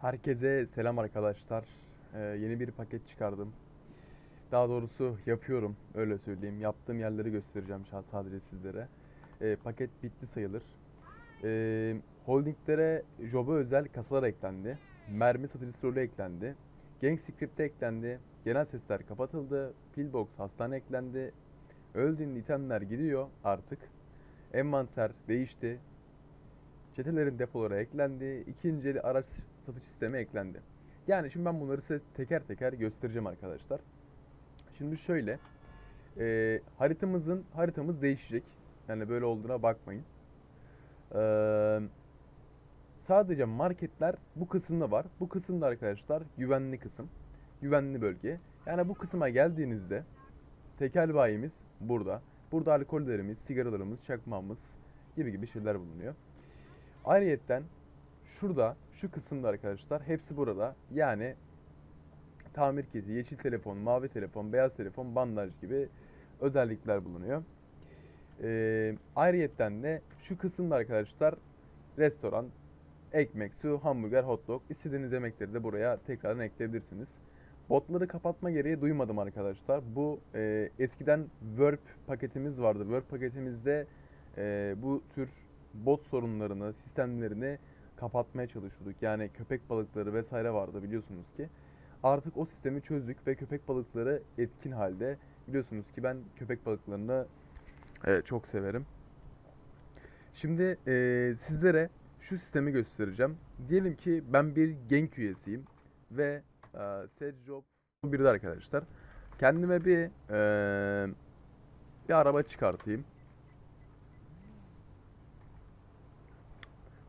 Herkese selam arkadaşlar. Ee, yeni bir paket çıkardım. Daha doğrusu yapıyorum, öyle söyleyeyim. Yaptığım yerleri göstereceğim sadece sizlere. Ee, paket bitti sayılır. Ee, holdinglere Job'a özel kasalar eklendi. Mermi satıcısı rolü eklendi. Gang Script'e eklendi. Genel sesler kapatıldı. Pillbox hastane eklendi. Öldüğün itemler gidiyor artık. Envanter değişti. Çetelerin depoları eklendi. İkinci eli araç satış sistemi eklendi. Yani şimdi ben bunları size teker teker göstereceğim arkadaşlar. Şimdi şöyle. e, haritamızın haritamız değişecek. Yani böyle olduğuna bakmayın. Eee, sadece marketler bu kısımda var. Bu kısımda arkadaşlar güvenli kısım. Güvenli bölge. Yani bu kısma geldiğinizde tekel bayimiz burada. Burada alkollerimiz, sigaralarımız, çakmağımız gibi gibi şeyler bulunuyor. Ayrıyetten şurada şu kısımda arkadaşlar hepsi burada. Yani tamir kiti, yeşil telefon, mavi telefon, beyaz telefon, bandaj gibi özellikler bulunuyor. Ee, ayrıyetten de şu kısımda arkadaşlar restoran, ekmek, su, hamburger, hot dog istediğiniz yemekleri de buraya tekrardan ekleyebilirsiniz. Botları kapatma gereği duymadım arkadaşlar. Bu e, eskiden Verb paketimiz vardı. Verb paketimizde e, bu tür bot sorunlarını, sistemlerini kapatmaya çalışıyorduk. Yani köpek balıkları vesaire vardı biliyorsunuz ki. Artık o sistemi çözdük ve köpek balıkları etkin halde. Biliyorsunuz ki ben köpek balıklarını e, çok severim. Şimdi e, sizlere şu sistemi göstereceğim. Diyelim ki ben bir genk üyesiyim ve e, set job bir de arkadaşlar. Kendime bir e, bir araba çıkartayım.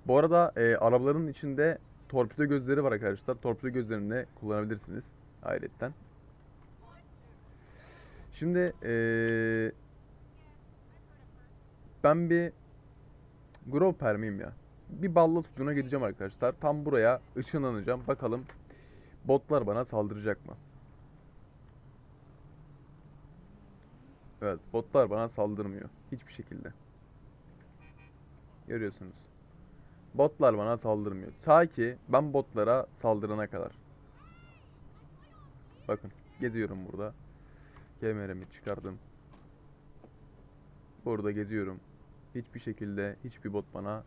Bu arada e, arabaların içinde torpido gözleri var arkadaşlar. Torpido gözlerini de kullanabilirsiniz ayrıca. Şimdi e, ben bir Grover miyim ya? Bir ballı sütuna gideceğim arkadaşlar. Tam buraya ışınlanacağım. Bakalım botlar bana saldıracak mı? Evet, botlar bana saldırmıyor. Hiçbir şekilde. Görüyorsunuz. Botlar bana saldırmıyor. Ta ki ben botlara saldırana kadar. Bakın, geziyorum burada. Kemerimi çıkardım. Burada geziyorum. Hiçbir şekilde hiçbir bot bana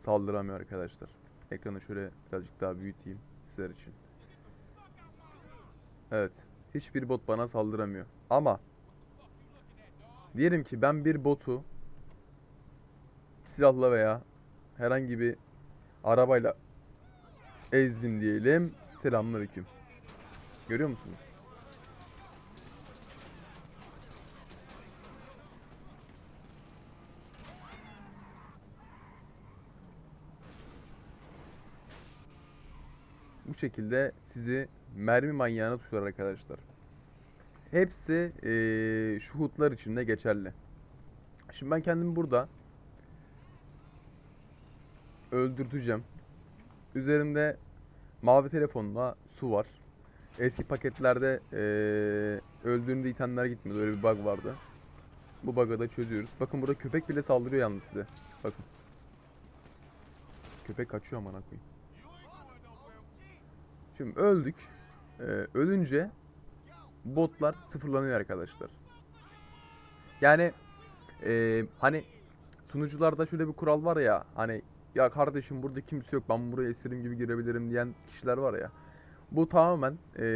saldıramıyor arkadaşlar. Ekranı şöyle birazcık daha büyüteyim sizler için. Evet. Hiçbir bot bana saldıramıyor. Ama diyelim ki ben bir botu silahla veya herhangi bir arabayla ezdim diyelim. Selamünaleyküm. Görüyor musunuz? Bu şekilde sizi mermi manyağına tutuyor arkadaşlar. Hepsi eee şu hutlar içinde geçerli. Şimdi ben kendimi burada öldürteceğim. Üzerimde mavi telefonla su var. Eski paketlerde eee öldüğünde itemler gitmiyordu. Öyle bir bug vardı. Bu bug'ı da çözüyoruz. Bakın burada köpek bile saldırıyor yalnız size. Bakın. Köpek kaçıyor amına koyayım. Şimdi öldük. Ee, ölünce botlar sıfırlanıyor arkadaşlar. Yani e, hani sunucularda şöyle bir kural var ya hani ya kardeşim burada kimse yok ben buraya istediğim gibi girebilirim diyen kişiler var ya. Bu tamamen e,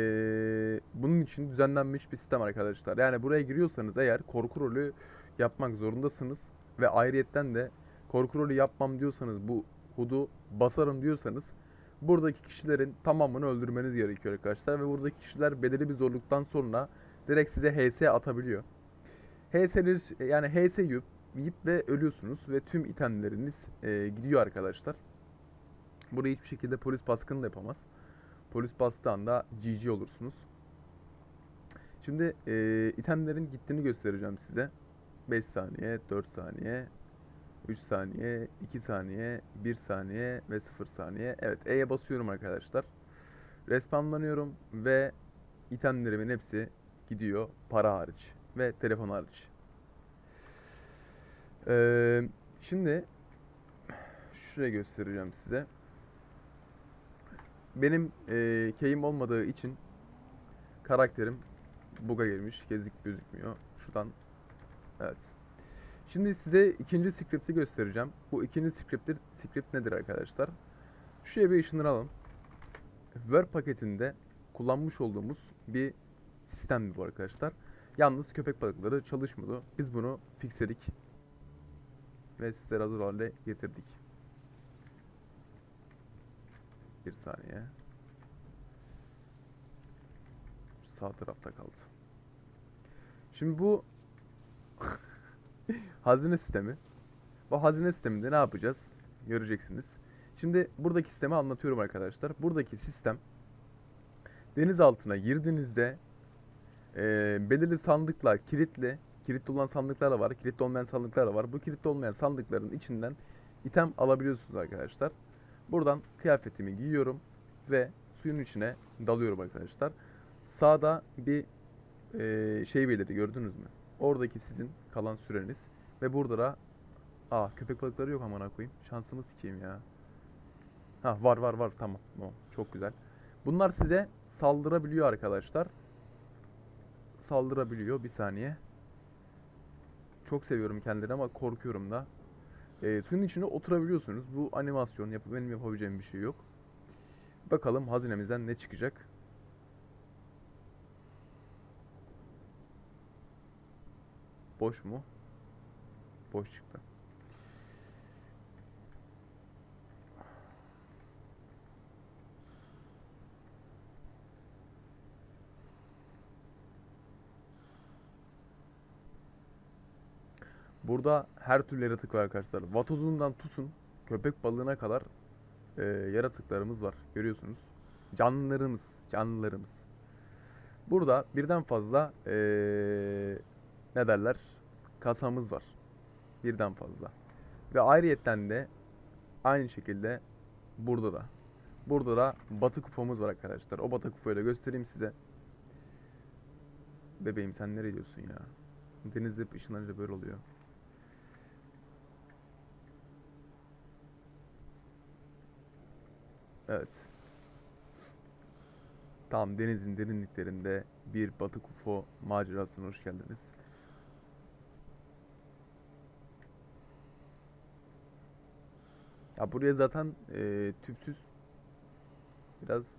bunun için düzenlenmiş bir sistem arkadaşlar. Yani buraya giriyorsanız eğer korku rolü yapmak zorundasınız ve ayrıyetten de korku rolü yapmam diyorsanız bu hudu basarım diyorsanız buradaki kişilerin tamamını öldürmeniz gerekiyor arkadaşlar ve buradaki kişiler belirli bir zorluktan sonra direkt size HS atabiliyor. HS'leri yani HS yiyip, yiyip ve ölüyorsunuz ve tüm itemleriniz e, gidiyor arkadaşlar. Burayı hiçbir şekilde polis baskını da yapamaz. Polis bastığı anda GG olursunuz. Şimdi e, itemlerin gittiğini göstereceğim size. 5 saniye, 4 saniye, 3 saniye, 2 saniye, 1 saniye ve 0 saniye. Evet E'ye basıyorum arkadaşlar. Respawnlanıyorum ve itemlerimin hepsi gidiyor para hariç ve telefon hariç. Ee, şimdi şuraya göstereceğim size. benim e, keyim olmadığı için karakterim buga girmiş. Gezik gözükmüyor. Şuradan evet. Şimdi size ikinci script'i göstereceğim. Bu ikinci script, script nedir arkadaşlar? Şuraya bir ışınlanalım. Word paketinde kullanmış olduğumuz bir sistem bu arkadaşlar. Yalnız köpek balıkları çalışmıyordu. Biz bunu fixledik. Ve sizlere hazır hale getirdik. Bir saniye. Sağ tarafta kaldı. Şimdi bu hazine sistemi. Bu hazine sisteminde ne yapacağız? Göreceksiniz. Şimdi buradaki sistemi anlatıyorum arkadaşlar. Buradaki sistem deniz altına girdiğinizde e, belirli sandıklar kilitli, kilitli olan sandıklar da var, kilitli olmayan sandıklar da var. Bu kilitli olmayan sandıkların içinden item alabiliyorsunuz arkadaşlar. Buradan kıyafetimi giyiyorum ve suyun içine dalıyorum arkadaşlar. Sağda bir e, şey belirli gördünüz mü? Oradaki sizin kalan süreniz ve burada da Aa köpek balıkları yok amına koyayım. Şansımı sikeyim ya. Ha var var var tamam. Tamam. Çok güzel. Bunlar size saldırabiliyor arkadaşlar. Saldırabiliyor bir saniye. Çok seviyorum kendilerini ama korkuyorum da. Ee, suyun içine oturabiliyorsunuz. Bu animasyon yap benim yapabileceğim bir şey yok. Bakalım hazinemizden ne çıkacak. Boş mu? Boş çıktı. Burada her türlü yaratık var arkadaşlar. Vatozundan tutun köpek balığına kadar e, yaratıklarımız var. Görüyorsunuz. Canlılarımız, canlılarımız. Burada birden fazla e, ne derler? Kasamız var. Birden fazla. Ve ayrıyetten de aynı şekilde burada da. Burada da batık ufomuz var arkadaşlar. O batık ufoyu da göstereyim size. Bebeğim sen nereye gidiyorsun ya? Denizde ışınlanınca böyle oluyor. Evet. Tam denizin derinliklerinde bir batık UFO macerasına hoş geldiniz. Ya buraya zaten e, tüpsüz biraz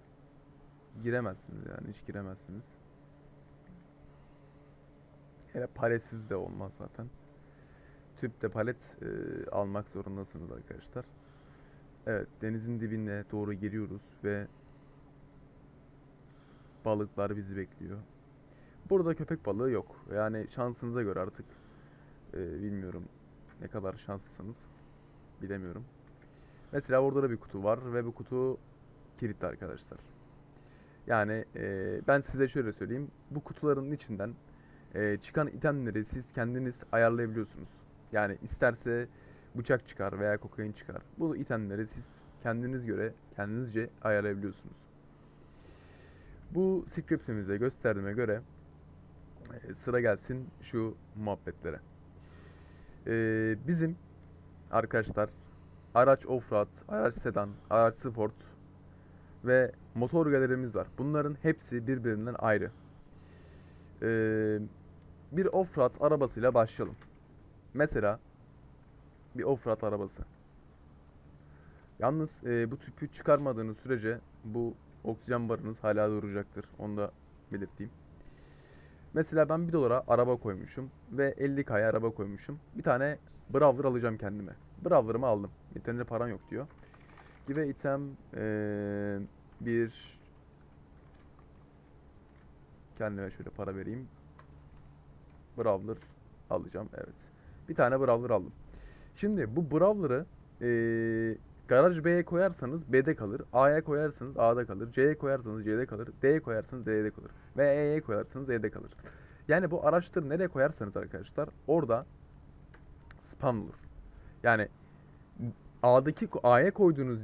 giremezsiniz yani hiç giremezsiniz. Hele paletsiz de olmaz zaten. Tüpte palet e, almak zorundasınız arkadaşlar. Evet, denizin dibine doğru giriyoruz ve balıklar bizi bekliyor. Burada köpek balığı yok. Yani şansınıza göre artık e, bilmiyorum ne kadar şanslısınız bilemiyorum. Mesela orada da bir kutu var ve bu kutu kilitli arkadaşlar. Yani e, ben size şöyle söyleyeyim. Bu kutuların içinden e, çıkan itemleri siz kendiniz ayarlayabiliyorsunuz. Yani isterse bıçak çıkar veya kokain çıkar. Bu itemleri siz kendiniz göre, kendinizce ayarlayabiliyorsunuz. Bu scriptimizde gösterdiğime göre e, sıra gelsin şu muhabbetlere. E, bizim arkadaşlar araç offroad, araç sedan, araç sport ve motor galerimiz var. Bunların hepsi birbirinden ayrı. E, bir offroad arabasıyla başlayalım. Mesela bir offroad arabası. Yalnız e, bu tüpü çıkarmadığınız sürece bu oksijen barınız hala duracaktır. Onu da belirteyim. Mesela ben 1 dolara araba koymuşum ve 50k'ya araba koymuşum. Bir tane Brawler alacağım kendime. Brawler'ımı aldım. Yeterince param yok diyor. Give item e, bir kendime şöyle para vereyim. Brawler alacağım. Evet. Bir tane Brawler aldım. Şimdi bu Brawler'ı eee garaj B'ye koyarsanız B'de kalır. A'ya koyarsanız A'da kalır. C'ye koyarsanız C'de kalır. D'ye koyarsanız D'de kalır. Ve E'ye koyarsanız E'de kalır. Yani bu araçları nereye koyarsanız arkadaşlar orada spam olur. Yani A'daki A'ya koyduğunuz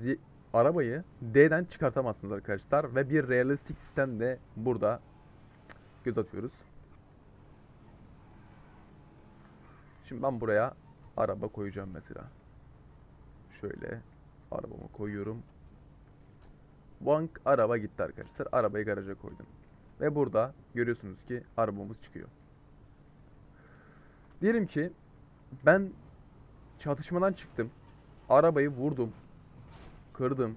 arabayı D'den çıkartamazsınız arkadaşlar ve bir realistik sistem de burada göz atıyoruz. Şimdi ben buraya araba koyacağım mesela. Şöyle arabamı koyuyorum. Bank araba gitti arkadaşlar. Arabayı garaja koydum. Ve burada görüyorsunuz ki arabamız çıkıyor. Diyelim ki ben çatışmadan çıktım. Arabayı vurdum. Kırdım.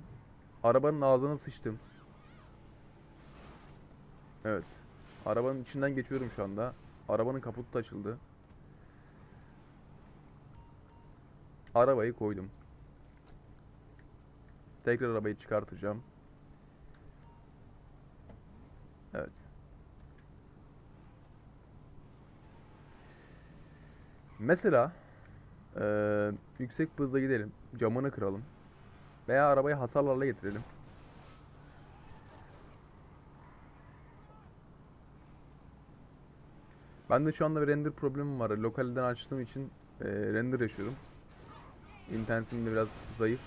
Arabanın ağzına sıçtım. Evet. Arabanın içinden geçiyorum şu anda. Arabanın kaputu da açıldı. Arabayı koydum. Tekrar arabayı çıkartacağım. Evet. Mesela eee, yüksek hızla gidelim. Camını kıralım. Veya arabayı hasarlarla getirelim. Ben de şu anda bir render problemim var. Lokalden açtığım için eee, render yaşıyorum. İnternetim de biraz zayıf.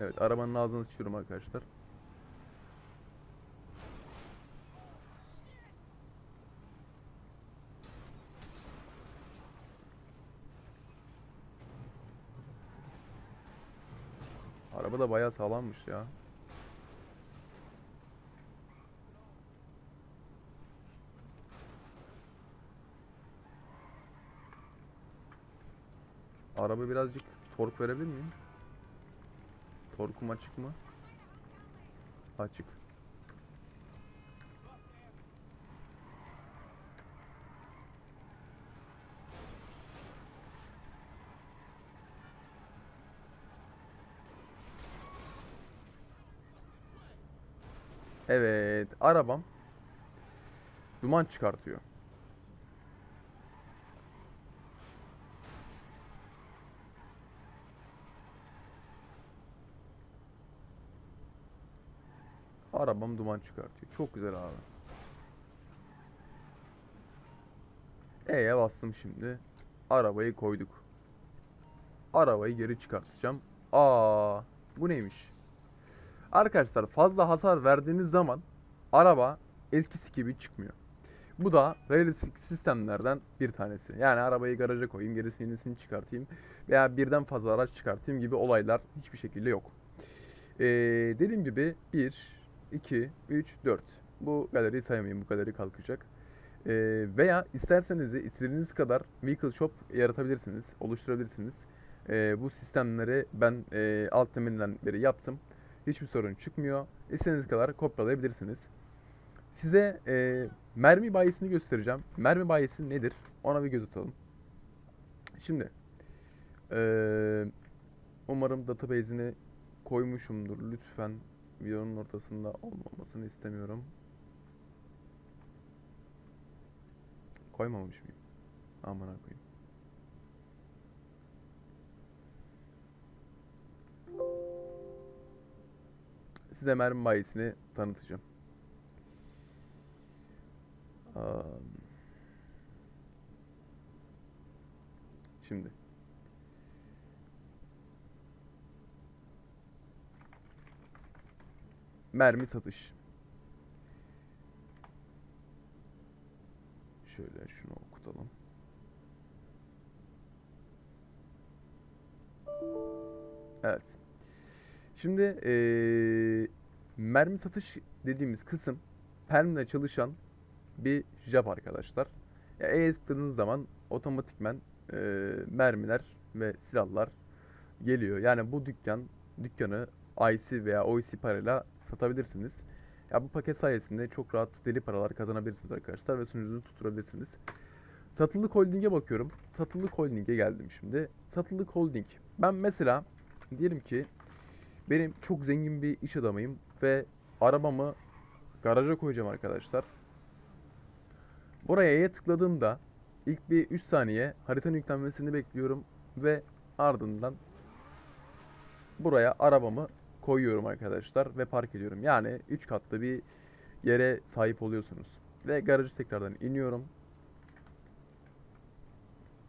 Evet, arabanın ağzına sıçıyorum arkadaşlar. Araba da bayağı sağlammış ya. Araba birazcık tork verebilir miyim? Torkum açık mı? Açık. Evet, arabam duman çıkartıyor. Arabam duman çıkartıyor. Çok güzel abi. E'ye bastım şimdi. Arabayı koyduk. Arabayı geri çıkartacağım. Aa, bu neymiş? Arkadaşlar fazla hasar verdiğiniz zaman araba eskisi gibi çıkmıyor. Bu da realistik sistemlerden bir tanesi. Yani arabayı garaja koyayım, gerisini yenisini çıkartayım veya birden fazla araç çıkartayım gibi olaylar hiçbir şekilde yok. Ee, dediğim gibi 1, 2, 3, 4. Bu galeriyi saymayayım. Bu galeri kalkacak. Ee, veya isterseniz de istediğiniz kadar vehicle shop yaratabilirsiniz, oluşturabilirsiniz. Ee, bu sistemleri ben e, alt temelinden beri yaptım. Hiçbir sorun çıkmıyor. İstediğiniz kadar kopyalayabilirsiniz. Size e, mermi bayisini göstereceğim. Mermi bayisi nedir? Ona bir göz atalım. Şimdi e, umarım database'ini koymuşumdur. Lütfen videonun ortasında olmamasını istemiyorum. Koymamış mıyım? Aman koyayım. Size mermi bayisini tanıtacağım. Şimdi. Mermi satış. Şöyle şunu okutalım. Evet. Şimdi eee, mermi satış dediğimiz kısım permle çalışan bir jab arkadaşlar. Ya tıkladığınız zaman otomatikmen eee, mermiler ve silahlar geliyor. Yani bu dükkan dükkanı IC veya OIC parayla satabilirsiniz. Ya bu paket sayesinde çok rahat deli paralar kazanabilirsiniz arkadaşlar ve sunucunuzu tutturabilirsiniz. Satılık Holding'e bakıyorum. Satılık Holding'e geldim şimdi. Satılık Holding. Ben mesela diyelim ki benim çok zengin bir iş adamıyım ve arabamı garaja koyacağım arkadaşlar. Buraya E'ye tıkladığımda ilk bir 3 saniye haritanın yüklenmesini bekliyorum ve ardından buraya arabamı koyuyorum arkadaşlar ve park ediyorum. Yani 3 katlı bir yere sahip oluyorsunuz. Ve garajı tekrardan iniyorum.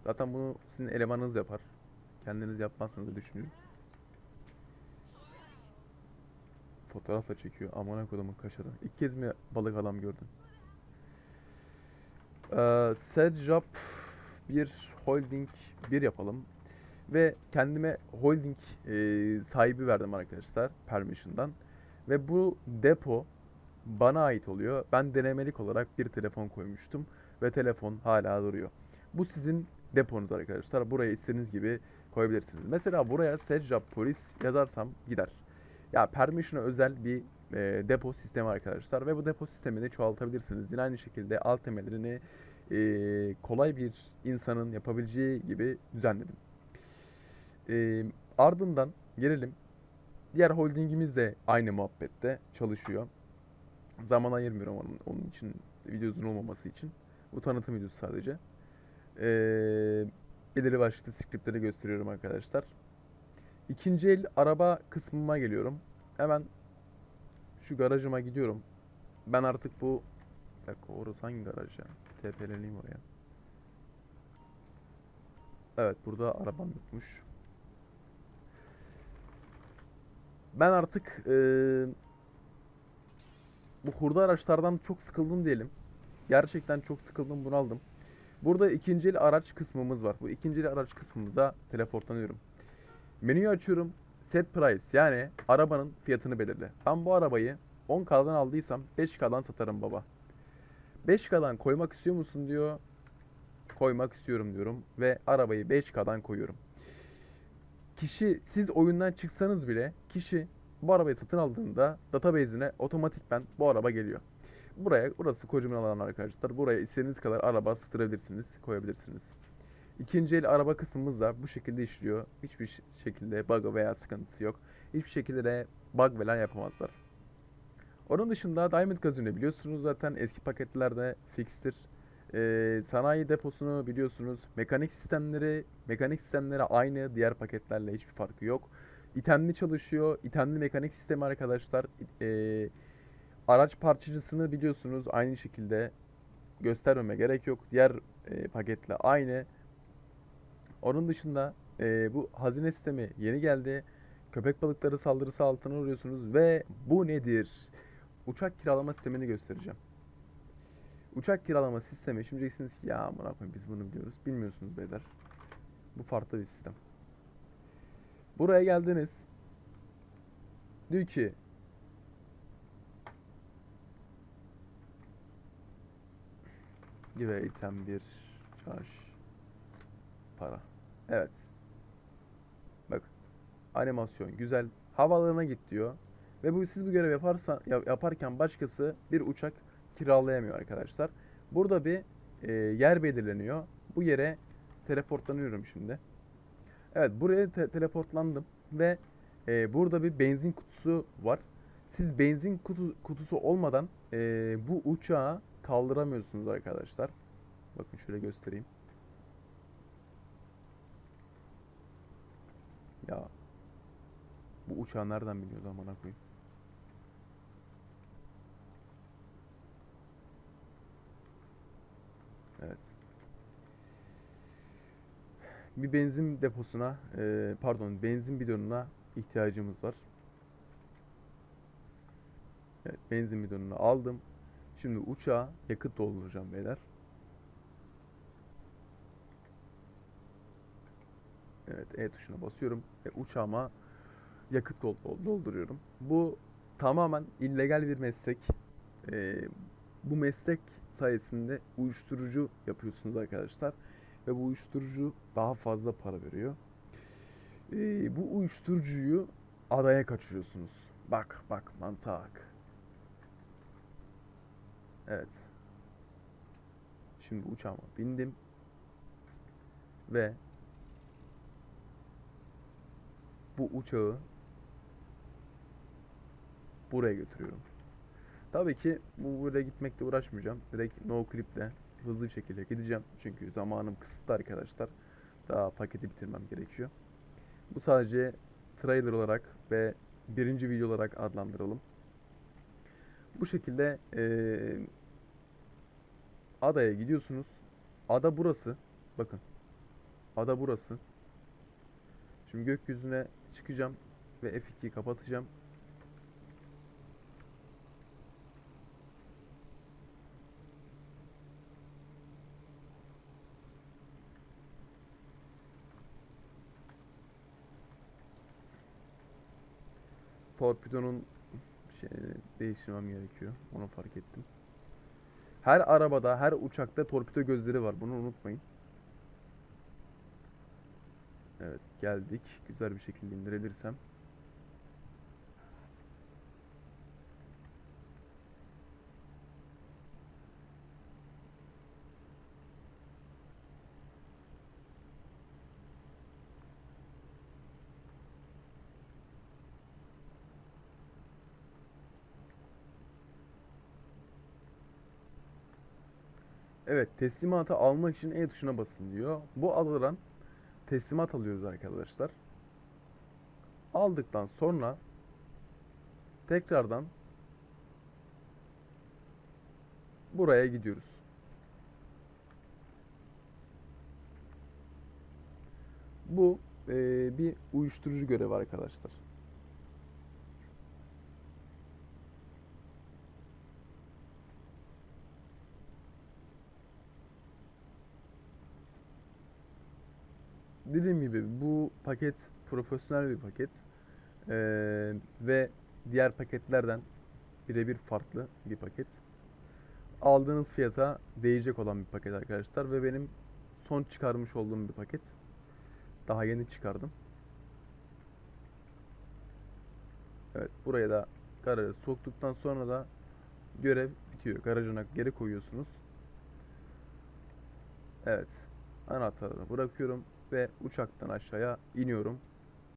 Zaten bunu sizin elemanınız yapar. Kendiniz yapmazsınız düşünüyorum. Fotoğrafla çekiyor. Amına kodumun kaşarı. İlk kez mi balık adam gördün? Ee, set job bir holding bir yapalım. Ve kendime holding e, sahibi verdim arkadaşlar permission'dan. Ve bu depo bana ait oluyor. Ben denemelik olarak bir telefon koymuştum ve telefon hala duruyor. Bu sizin deponuz arkadaşlar. Buraya istediğiniz gibi koyabilirsiniz. Mesela buraya Secap polis yazarsam gider. Ya permission'a özel bir e, depo sistemi arkadaşlar ve bu depo sistemini çoğaltabilirsiniz. Yine aynı şekilde alt temellerini e, kolay bir insanın yapabileceği gibi düzenledim. E, ardından gelelim. Diğer holdingimiz de aynı muhabbette çalışıyor. Zaman ayırmıyorum onun, onun için video uzun olmaması için. Bu tanıtım videosu sadece. Ee, belirli başlı scriptleri gösteriyorum arkadaşlar. İkinci el araba kısmıma geliyorum. Hemen şu garajıma gidiyorum. Ben artık bu... Bir dakika orası hangi garaj ya? TP'leneyim oraya. Evet burada arabam yokmuş. Ben artık eee, bu hurda araçlardan çok sıkıldım diyelim. Gerçekten çok sıkıldım bunaldım. Burada ikinci el araç kısmımız var. Bu ikinci el araç kısmımıza teleportlanıyorum. Menüyü açıyorum. Set price yani arabanın fiyatını belirle. Ben bu arabayı 10K'dan aldıysam 5K'dan satarım baba. 5K'dan koymak istiyor musun diyor. Koymak istiyorum diyorum ve arabayı 5K'dan koyuyorum. Kişi siz oyundan çıksanız bile kişi bu arabayı satın aldığında database'ine otomatikmen bu araba geliyor. Buraya burası kocaman alan arkadaşlar. Buraya istediğiniz kadar araba sığdırabilirsiniz, koyabilirsiniz. İkinci el araba kısmımız da bu şekilde işliyor. Hiçbir şekilde bug veya sıkıntısı yok. Hiçbir şekilde de bug falan yapamazlar. Onun dışında Diamond Gazino biliyorsunuz zaten eski paketlerde fixtir. Ee, sanayi deposunu biliyorsunuz. Mekanik sistemleri, mekanik sistemleri aynı diğer paketlerle hiçbir farkı yok. İtemli çalışıyor. İtemli mekanik sistemi arkadaşlar. Ee, araç parçacısını biliyorsunuz aynı şekilde göstermeme gerek yok. Diğer e, paketle aynı. Onun dışında e, bu hazine sistemi yeni geldi. Köpek balıkları saldırısı altına uğruyorsunuz ve bu nedir? Uçak kiralama sistemini göstereceğim. Uçak kiralama sistemi. Şimdi diyeceksiniz ki ya amına koyayım biz bunu biliyoruz. Bilmiyorsunuz beyler. Bu farklı bir sistem. Buraya geldiniz. Diyor ki Give item bir charge para. Evet. Bak. Animasyon güzel. Havaalanına git diyor. Ve bu siz bu görev yaparsa ya- yaparken başkası bir uçak kiralayamıyor arkadaşlar. Burada bir e, yer belirleniyor. Bu yere teleportlanıyorum şimdi. Evet buraya te- teleportlandım ve e, burada bir benzin kutusu var. Siz benzin kutu- kutusu olmadan e, bu uçağı kaldıramıyorsunuz arkadaşlar. Bakın şöyle göstereyim. Ya bu uçağı nereden biliyordu amına koyayım? Evet. Bir benzin deposuna, e, pardon, benzin bidonuna ihtiyacımız var. Evet, benzin bidonunu aldım. Şimdi uçağa yakıt dolduracağım beyler. Evet, E tuşuna basıyorum ve uçağıma yakıt dol- dol- dolduruyorum. Bu tamamen illegal bir meslek. Ee, bu meslek sayesinde uyuşturucu yapıyorsunuz arkadaşlar. Ve bu uyuşturucu daha fazla para veriyor. Ee, bu uyuşturucuyu araya kaçırıyorsunuz. Bak bak mantak. Evet. Şimdi uçağıma bindim. Ve bu uçağı buraya götürüyorum. Tabii ki bu buraya gitmekle uğraşmayacağım. Direkt no clip'le hızlı bir şekilde gideceğim. Çünkü zamanım kısıtlı arkadaşlar. Daha paketi bitirmem gerekiyor. Bu sadece trailer olarak ve birinci video olarak adlandıralım. Bu şekilde eee, adaya gidiyorsunuz. Ada burası. Bakın. Ada burası. Şimdi gökyüzüne çıkacağım ve F2'yi kapatacağım. Torpidonun şey değiştirmem gerekiyor. Onu fark ettim. Her arabada, her uçakta torpido gözleri var. Bunu unutmayın. Evet, geldik. Güzel bir şekilde indirebilirsem. Evet, teslimatı almak için E tuşuna basın diyor. Bu alınan teslimat alıyoruz arkadaşlar. Aldıktan sonra tekrardan buraya gidiyoruz. Bu eee, bir uyuşturucu görevi arkadaşlar. Dediğim gibi bu paket profesyonel bir paket Eee, ve diğer paketlerden birebir farklı bir paket. Aldığınız fiyata değecek olan bir paket arkadaşlar ve benim son çıkarmış olduğum bir paket. Daha yeni çıkardım. Evet, buraya da garaja soktuktan sonra da görev bitiyor. Garajına geri koyuyorsunuz. Evet, anahtarı bırakıyorum ve uçaktan aşağıya iniyorum.